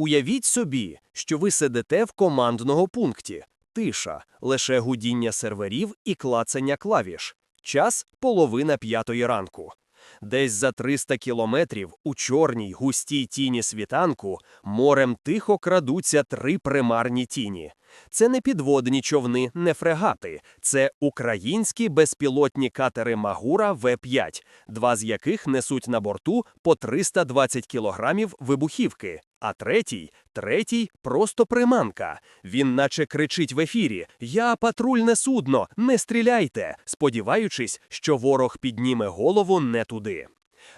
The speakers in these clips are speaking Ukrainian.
Уявіть собі, що ви сидите в командного пункті. Тиша, лише гудіння серверів і клацання клавіш. Час половина п'ятої ранку. Десь за 300 кілометрів у чорній густій тіні світанку морем тихо крадуться три примарні тіні. Це не підводні човни, не фрегати, це українські безпілотні катери Магура В-5, два з яких несуть на борту по 320 кілограмів вибухівки. А третій, третій просто приманка. Він наче кричить в ефірі: Я патрульне судно, не стріляйте, сподіваючись, що ворог підніме голову не туди.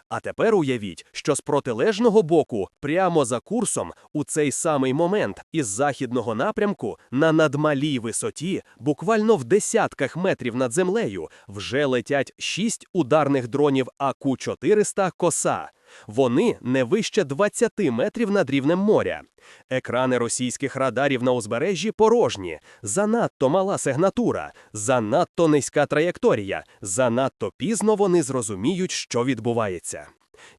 А тепер уявіть, що з протилежного боку, прямо за курсом, у цей самий момент із західного напрямку на надмалій висоті, буквально в десятках метрів над землею, вже летять шість ударних дронів АК-400 «Коса». Вони не вище 20 метрів над рівнем моря. Екрани російських радарів на узбережжі порожні, занадто мала сигнатура, занадто низька траєкторія, занадто пізно вони зрозуміють, що відбувається.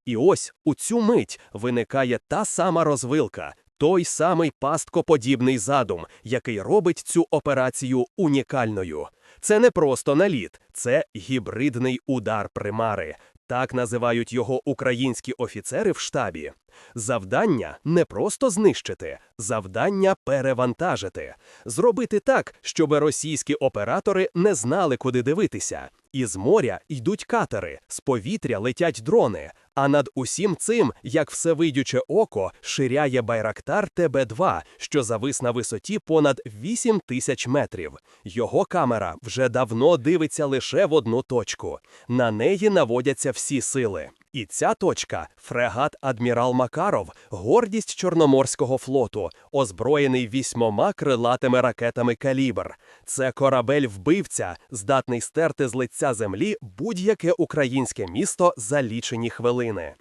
І ось у цю мить виникає та сама розвилка, той самий пасткоподібний задум, який робить цю операцію унікальною. Це не просто наліт, це гібридний удар примари. Так називають його українські офіцери в штабі. Завдання не просто знищити, завдання перевантажити, зробити так, щоб російські оператори не знали, куди дивитися. Із моря йдуть катери, з повітря летять дрони. А над усім цим, як всевидюче око, ширяє Байрактар ТБ-2, що завис на висоті понад 8 тисяч метрів. Його камера вже давно дивиться лише в одну точку. На неї наводяться всі сили. І ця точка фрегат Адмірал Макаров, гордість Чорноморського флоту, озброєний вісьмома крилатими ракетами калібр. Це корабель вбивця, здатний стерти з лиця землі будь-яке українське місто за лічені хвилини.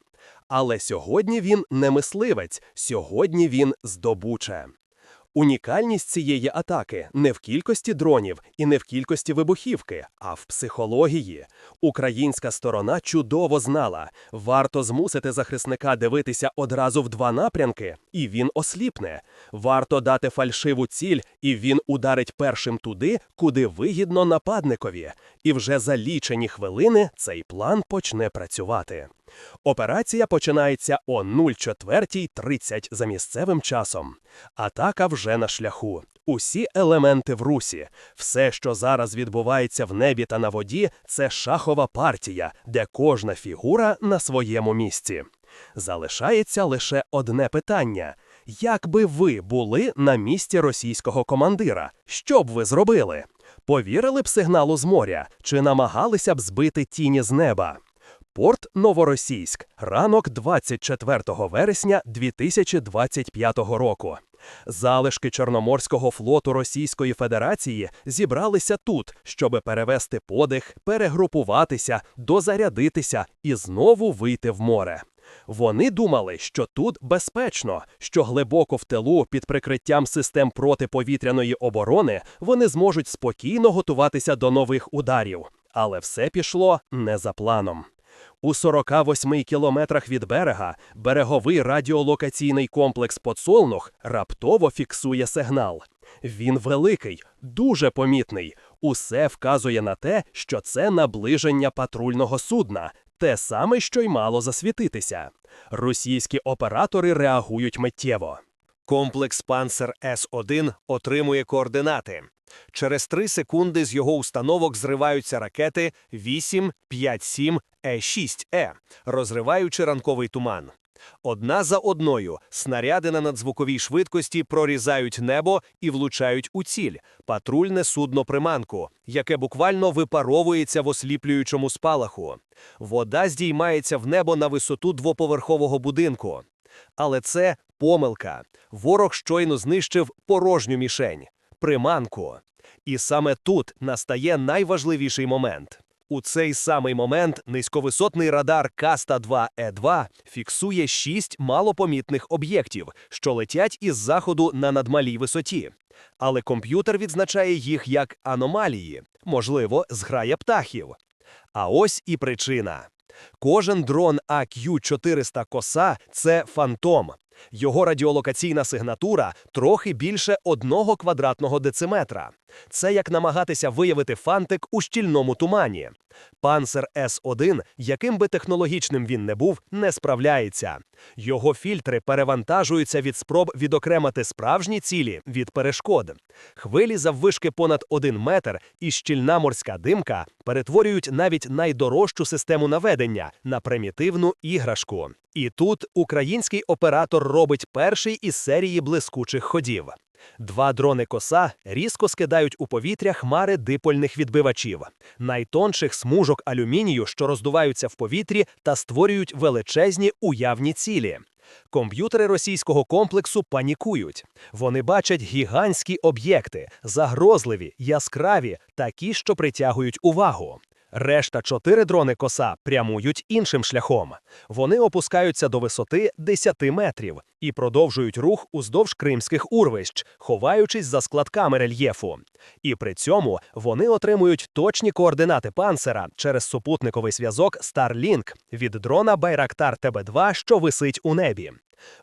Але сьогодні він не мисливець, сьогодні він здобуче. Унікальність цієї атаки не в кількості дронів і не в кількості вибухівки, а в психології. Українська сторона чудово знала, варто змусити захисника дивитися одразу в два напрямки, і він осліпне. Варто дати фальшиву ціль, і він ударить першим туди, куди вигідно нападникові. І вже за лічені хвилини цей план почне працювати. Операція починається о 04.30 за місцевим часом. Атака вже на шляху. Усі елементи в русі, все, що зараз відбувається в небі та на воді, це шахова партія, де кожна фігура на своєму місці. Залишається лише одне питання: як би ви були на місці російського командира? Що б ви зробили? Повірили б сигналу з моря чи намагалися б збити тіні з неба? Порт Новоросійськ, ранок 24 вересня 2025 року. Залишки Чорноморського флоту Російської Федерації зібралися тут, щоб перевести подих, перегрупуватися, дозарядитися і знову вийти в море. Вони думали, що тут безпечно, що глибоко в тилу під прикриттям систем протиповітряної оборони вони зможуть спокійно готуватися до нових ударів. Але все пішло не за планом. У 48 кілометрах від берега береговий радіолокаційний комплекс Подсолнух раптово фіксує сигнал. Він великий, дуже помітний. Усе вказує на те, що це наближення патрульного судна, те саме, що й мало засвітитися. Російські оператори реагують миттєво. Комплекс Панцер С-1 отримує координати. Через 3 секунди з його установок зриваються ракети 8, 5, 7, Е6Е, розриваючи ранковий туман. Одна за одною снаряди на надзвуковій швидкості прорізають небо і влучають у ціль патрульне судно приманку, яке буквально випаровується в осліплюючому спалаху. Вода здіймається в небо на висоту двоповерхового будинку. Але це помилка. Ворог щойно знищив порожню мішень приманку. І саме тут настає найважливіший момент. У цей самий момент низьковисотний радар Каста 2 е 2 фіксує шість малопомітних об'єктів, що летять із заходу на надмалій висоті. Але комп'ютер відзначає їх як аномалії, можливо, зграя птахів. А ось і причина. Кожен дрон АК-400 коса це фантом. Його радіолокаційна сигнатура трохи більше одного квадратного дециметра. Це як намагатися виявити фантик у щільному тумані. Панцер С1, яким би технологічним він не був, не справляється. Його фільтри перевантажуються від спроб відокремити справжні цілі від перешкод. Хвилі заввишки понад 1 метр і щільна морська димка перетворюють навіть найдорожчу систему наведення на примітивну іграшку. І тут український оператор робить перший із серії блискучих ходів. Два дрони коса різко скидають у повітря хмари дипольних відбивачів, найтонших смужок алюмінію, що роздуваються в повітрі та створюють величезні уявні цілі. Комп'ютери російського комплексу панікують. Вони бачать гігантські об'єкти, загрозливі, яскраві, такі, що притягують увагу. Решта чотири дрони коса прямують іншим шляхом. Вони опускаються до висоти 10 метрів і продовжують рух уздовж кримських урвищ, ховаючись за складками рельєфу. І при цьому вони отримують точні координати панцера через супутниковий зв'язок Starlink від дрона Байрактар ТБ2, що висить у небі.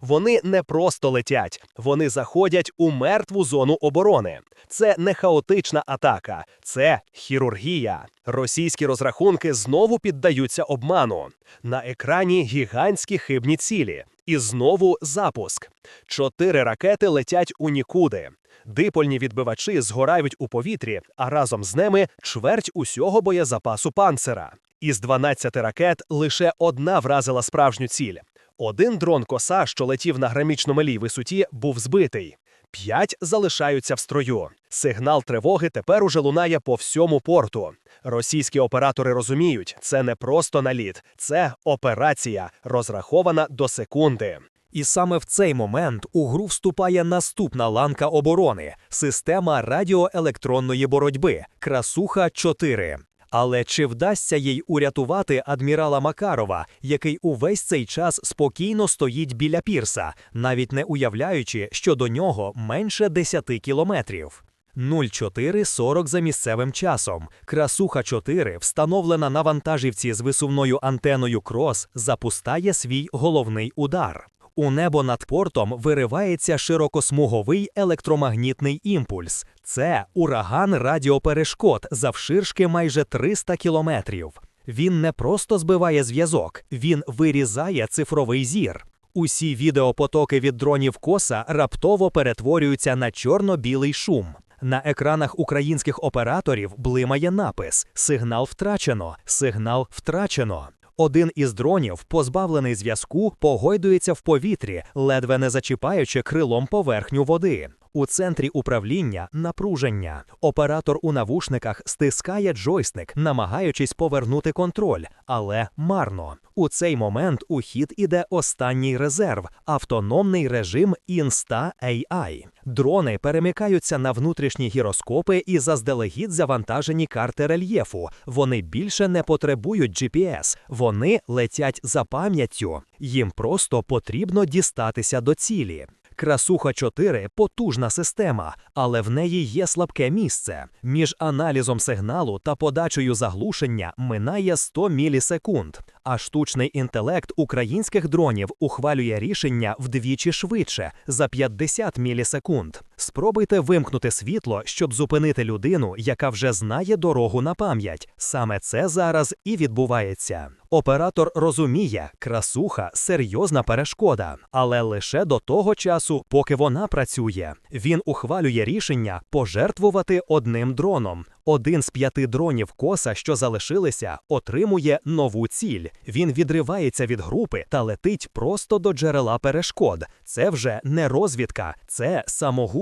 Вони не просто летять, вони заходять у мертву зону оборони. Це не хаотична атака, це хірургія. Російські розрахунки знову піддаються обману. На екрані гігантські хибні цілі. І знову запуск. Чотири ракети летять у нікуди. Дипольні відбивачі згорають у повітрі, а разом з ними чверть усього боєзапасу панцера. Із 12 ракет лише одна вразила справжню ціль. Один дрон коса, що летів на грамічно малій висоті, був збитий. П'ять залишаються в строю. Сигнал тривоги тепер уже лунає по всьому порту. Російські оператори розуміють, це не просто наліт, це операція, розрахована до секунди. І саме в цей момент у гру вступає наступна ланка оборони система радіоелектронної боротьби Красуха 4 але чи вдасться їй урятувати адмірала Макарова, який увесь цей час спокійно стоїть біля пірса, навіть не уявляючи, що до нього менше 10 кілометрів? 0440 за місцевим часом. Красуха 4, встановлена на вантажівці з висувною антеною Крос, запускає свій головний удар. У небо над портом виривається широкосмуговий електромагнітний імпульс. Це ураган радіоперешкод завширшки майже 300 кілометрів. Він не просто збиває зв'язок, він вирізає цифровий зір. Усі відеопотоки від дронів коса раптово перетворюються на чорно-білий шум. На екранах українських операторів блимає напис: Сигнал втрачено, сигнал втрачено. Один із дронів, позбавлений зв'язку, погойдується в повітрі, ледве не зачіпаючи крилом поверхню води. У центрі управління напруження. Оператор у навушниках стискає джойстик, намагаючись повернути контроль, але марно. У цей момент у хід іде останній резерв автономний режим Insta AI. Дрони перемикаються на внутрішні гіроскопи і заздалегідь завантажені карти рельєфу. Вони більше не потребують GPS, вони летять за пам'яттю. Їм просто потрібно дістатися до цілі. Красуха 4 потужна система, але в неї є слабке місце. Між аналізом сигналу та подачею заглушення минає 100 мілісекунд, а штучний інтелект українських дронів ухвалює рішення вдвічі швидше за 50 мілісекунд. Спробуйте вимкнути світло, щоб зупинити людину, яка вже знає дорогу на пам'ять. Саме це зараз і відбувається. Оператор розуміє, красуха серйозна перешкода, але лише до того часу, поки вона працює. Він ухвалює рішення пожертвувати одним дроном. Один з п'яти дронів коса, що залишилися, отримує нову ціль. Він відривається від групи та летить просто до джерела перешкод. Це вже не розвідка, це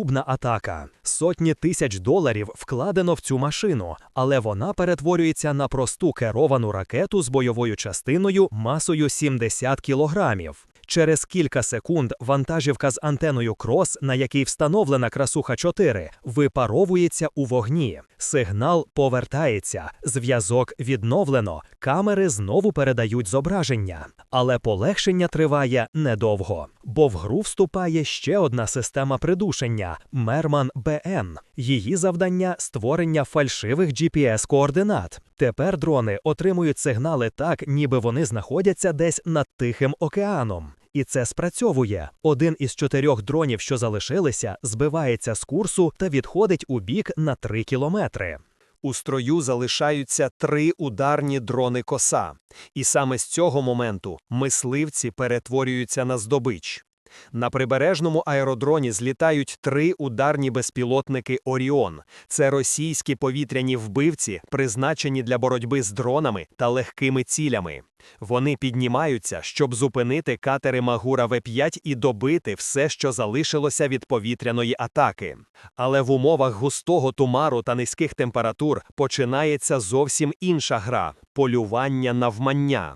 самогубна атака. Сотні тисяч доларів вкладено в цю машину, але вона перетворюється на просту керовану ракету з бойовою частиною масою 70 кілограмів. Через кілька секунд вантажівка з антеною крос, на якій встановлена красуха 4, випаровується у вогні. Сигнал повертається, зв'язок відновлено, камери знову передають зображення. Але полегшення триває недовго, бо в гру вступає ще одна система придушення Мерман БН. Її завдання створення фальшивих GPS-координат. Тепер дрони отримують сигнали так, ніби вони знаходяться десь над Тихим океаном. І це спрацьовує. Один із чотирьох дронів, що залишилися, збивається з курсу та відходить у бік на 3 кілометри. У строю залишаються три ударні дрони коса, і саме з цього моменту мисливці перетворюються на здобич. На прибережному аеродроні злітають три ударні безпілотники Оріон. Це російські повітряні вбивці, призначені для боротьби з дронами та легкими цілями. Вони піднімаються, щоб зупинити катери Магура В5 і добити все, що залишилося від повітряної атаки. Але в умовах густого тумару та низьких температур починається зовсім інша гра полювання навмання.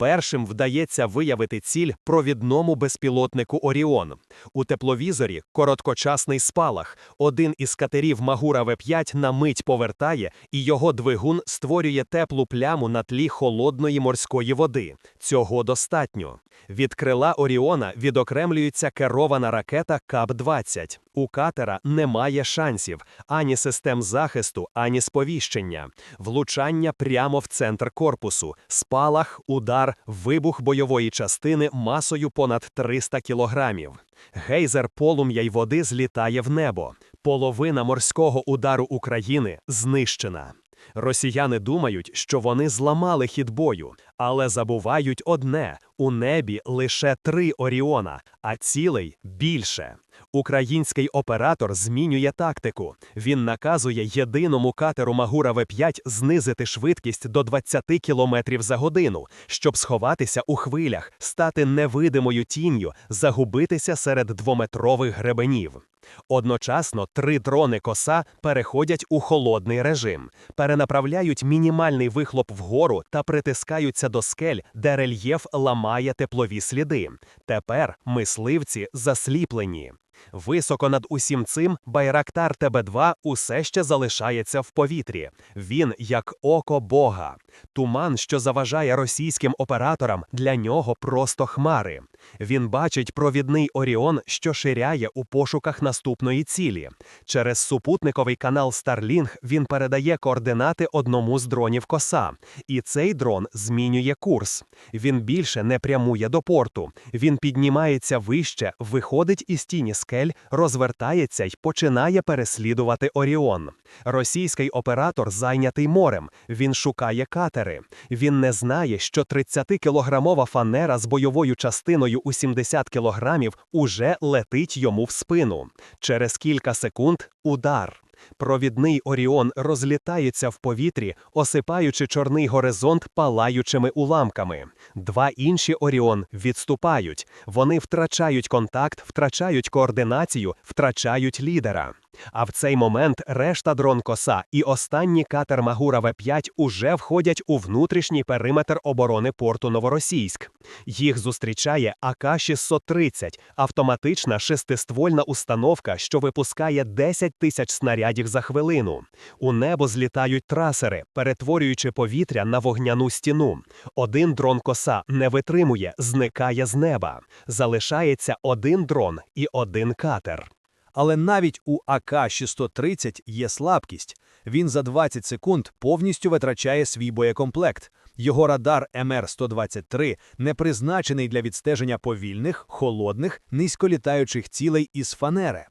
Першим вдається виявити ціль провідному безпілотнику Оріон. У тепловізорі короткочасний спалах. Один із катерів Магура В5 на мить повертає, і його двигун створює теплу пляму на тлі холодної морської води. Цього достатньо. Від крила Оріона відокремлюється керована ракета КАП-20. У катера немає шансів ані систем захисту, ані сповіщення. Влучання прямо в центр корпусу, спалах, удар, вибух бойової частини масою понад 300 кілограмів. Гейзер полум'я й води злітає в небо. Половина морського удару України знищена. Росіяни думають, що вони зламали хід бою, але забувають одне: у небі лише три Оріона, а цілей більше. Український оператор змінює тактику. Він наказує єдиному катеру Магура В5 знизити швидкість до 20 км за годину, щоб сховатися у хвилях, стати невидимою тінню, загубитися серед двометрових гребенів. Одночасно три дрони коса переходять у холодний режим, перенаправляють мінімальний вихлоп вгору та притискаються до скель, де рельєф ламає теплові сліди. Тепер мисливці засліплені. Високо над усім цим Байрактар ТБ2 усе ще залишається в повітрі. Він як око Бога. Туман, що заважає російським операторам, для нього просто хмари. Він бачить провідний Оріон, що ширяє у пошуках наступної цілі. Через супутниковий канал Starlink він передає координати одному з дронів коса. І цей дрон змінює курс. Він більше не прямує до порту. Він піднімається вище, виходить із тіні скель, розвертається й починає переслідувати Оріон. Російський оператор зайнятий морем. Він шукає катери. Він не знає, що 30-кілограмова фанера з бойовою частиною у 70 кілограмів уже летить йому в спину. Через кілька секунд удар. Провідний Оріон розлітається в повітрі, осипаючи чорний горизонт палаючими уламками. Два інші Оріон відступають. Вони втрачають контакт, втрачають координацію, втрачають лідера. А в цей момент решта дрон коса і останній катер Магура В5 уже входять у внутрішній периметр оборони порту Новоросійськ. Їх зустрічає АК-630 – автоматична шестиствольна установка, що випускає 10 тисяч снарядів за хвилину. У небо злітають трасери, перетворюючи повітря на вогняну стіну. Один дрон коса не витримує, зникає з неба. Залишається один дрон і один катер. Але навіть у АК-630 є слабкість. Він за 20 секунд повністю витрачає свій боєкомплект. Його радар МР-123 не призначений для відстеження повільних, холодних, низьколітаючих цілей із фанери.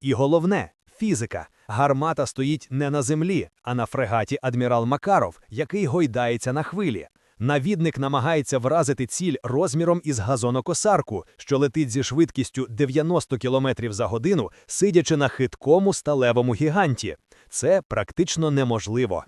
І головне фізика. Гармата стоїть не на землі, а на фрегаті адмірал Макаров, який гойдається на хвилі. Навідник намагається вразити ціль розміром із газонокосарку, що летить зі швидкістю 90 км за годину, сидячи на хиткому сталевому гіганті. Це практично неможливо.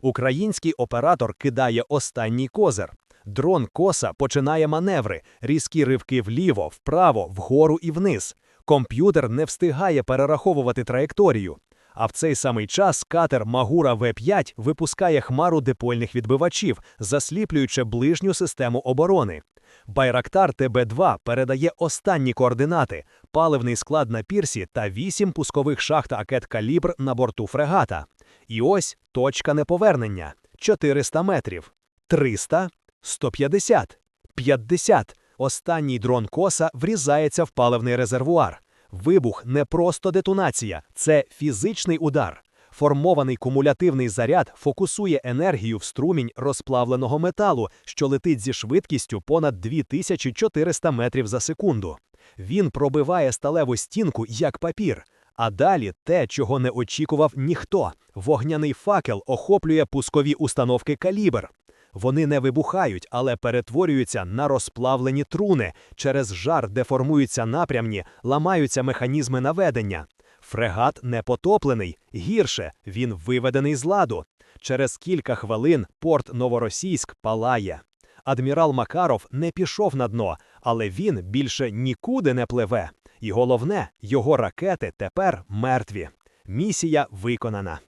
Український оператор кидає останній козир. Дрон коса починає маневри, різкі ривки вліво, вправо, вгору і вниз. Комп'ютер не встигає перераховувати траєкторію. А в цей самий час катер Магура В5 випускає хмару дипольних відбивачів, засліплюючи ближню систему оборони. Байрактар ТБ2 передає останні координати, паливний склад на пірсі та вісім пускових шахт акет калібр на борту фрегата. І ось точка неповернення 400 метрів, 300, 150, 50. Останній дрон коса врізається в паливний резервуар. Вибух не просто детонація, це фізичний удар. Формований кумулятивний заряд фокусує енергію в струмінь розплавленого металу, що летить зі швидкістю понад 2400 метрів за секунду. Він пробиває сталеву стінку як папір. А далі те, чого не очікував ніхто. Вогняний факел охоплює пускові установки калібр. Вони не вибухають, але перетворюються на розплавлені труни. Через жар деформуються напрямні, ламаються механізми наведення. Фрегат не потоплений, гірше, він виведений з ладу. Через кілька хвилин порт Новоросійськ палає. Адмірал Макаров не пішов на дно, але він більше нікуди не пливе. І головне, його ракети тепер мертві. Місія виконана.